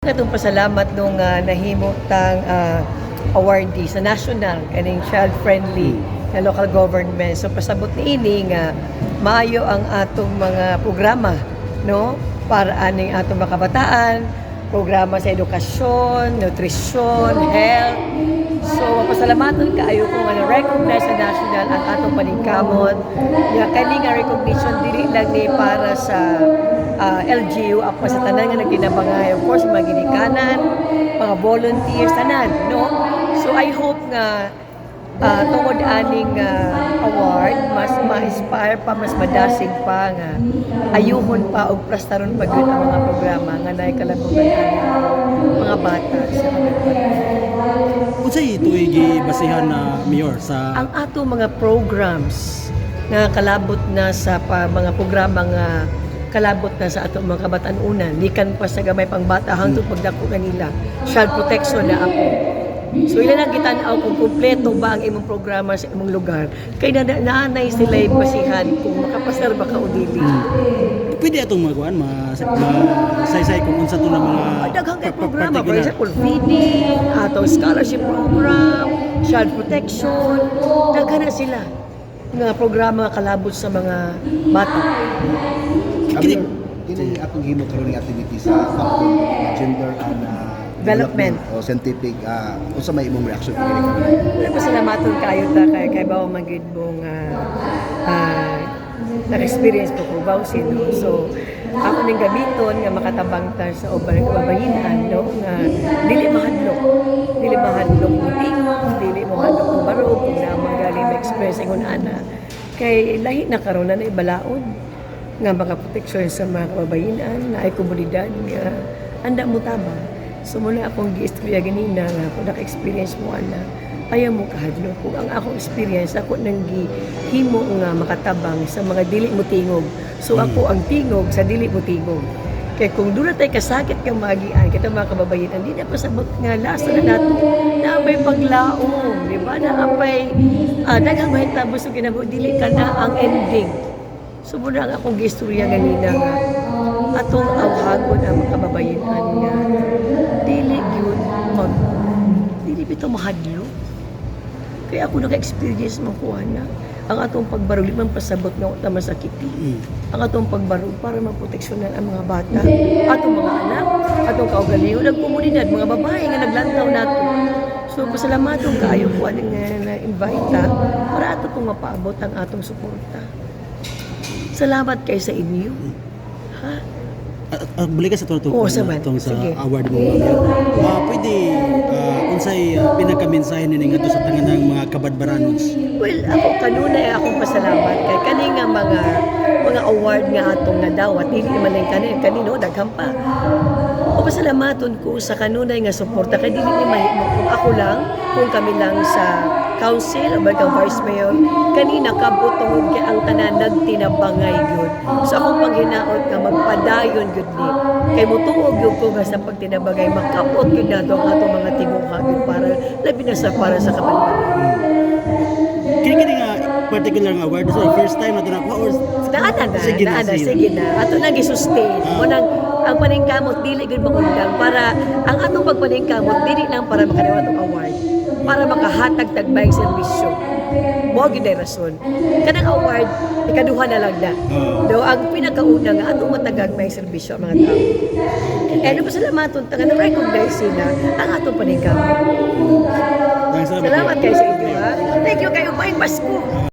Katong pasalamat nung uh, nahimutang uh, awardee sa national kaning child friendly na local government. So pasabot ni ini nga maayo ang atong mga programa no para aning atong mga kabataan, programa sa edukasyon, nutrisyon, health. So pasalamaton kaayo ko nga na-recognize sa national ang atong paningkamot. Ya kani nga recognition dili lang ni para sa uh, LGU ako sa tanan nga nagkinabangay of course mga ginikanan mga volunteers tanan no so I hope nga uh, tungod aning uh, award mas ma-inspire pa mas madasig pa nga ayuhon pa og prastaron pa gyud ang mga programa nga naay kalabugan aning mga bata sa Unsay tuig gibasihan na mayor sa ang ato mga programs nga kalabot na sa pa, mga programa nga kalabot na sa ato mga kabataan una likan pa sa gamay pang bata hangtod pagdako kanila child protection na ako so ilan ang gitan-aw kung kumpleto ba ang imong programa sa imong lugar? Kay na naanay sila basihan kung makapasar ba ka o dili. Pwede atong magawan ma, ma saysay kung unsa to na mga daghang kay programa for example feeding atong scholarship program child protection daghan na sila nga programa kalabot sa mga bata. Kini Kini akong himo karon nga activity sa Gender and uh, Development. o scientific uh, unsa may imong reaction kini Wala pa salamaton kayo ta kay kay bawo magid mong uh, na-experience po ko bawsin no? so ako ning gabiton nga makatabang ta sa ubang babayinan no? Nga dili mahadlok. Dili mahadlok mo tingog dili mo mahadlok mo barog kung na magaling na express ingon ana. Kay lahi na karon na ibalaod nga mga proteksyon sa mga kababayinan na ay komunidad nga anda mo tabang so muna akong giistorya ganina nga kung naka-experience mo ana. Ayaw mo kahadlo kung ang akong experience ako nang gihimo nga makatabang sa mga dili mo tingog. So ako ang tingog sa dili mo tingog. Kaya kung doon tay kasakit kang magian kita mga kababayan di na pasabot nga lasa na nato na may paglaom di ba? Na apay uh, daghang mahitabo sa ginabo dili ka na ang ending. So muna ang akong gistorya ganina nga atong awhagon ang mga kababayan nga mag dili bitaw mahadlo kaya ako naka-experience mo kuha na ang atong pagbarog di man pasabot nga wala masakiti Mm. ang atong pagbarog para maproteksyonan ang mga bata, atong mga anak, atong kaugalingon, ang komunidad, mga babae nga naglantaw nato. So, pasalamatong kaayo po aning nga na-invite ta para ato pong mapaabot ang atong suporta. Salamat kay sa inyo. Ha? Ah, ah, balik ka sa tuto Oo, saman. tong sa Sige. award mo mayor. Ah, pwede ah, unsay uh, pinakamensahe ni ngadto sa tanganang mga kabadbaranons. Well, ako kanunay akong pasalamat kay kani nga mga mga award nga atong nadawat dili man lang kanin kanino daghan pa. O pasalamaton ko sa kanunay nga suporta kay dili ni mahimo kung ako lang kung kami lang sa council o kang vice mayor kanina kabot tungod kay ang tanan nagtinabangay gyud. So akong panghinaot nga magpadayon gyud ni kay mutuog gyud ko nga sa pagtinabangay makapot gyud nato ang atong mga tibuha gyud para labi na sa para sa kabanbagan. Kini kini nga particular nga award so first time na to nakuha or Daanan na, Sige na, daanan, sige. na. Ato nang gisustain. Ah. Mo nang ang paningkamot dili gud maundang para ang atong pagpaningkamot dili lang para makadawat og award, para makahatag tagbayng serbisyo. Mo gid ay rason. Kanang award ikaduha na lang na. Do ang pinakauna nga atong matagag may serbisyo ang mga tao. Kaya ano pasalamaton ta nga na-recognize sila ang atong paningkamot. Salamat, kayo sa inyo ha. Thank you kayo, May Pasko.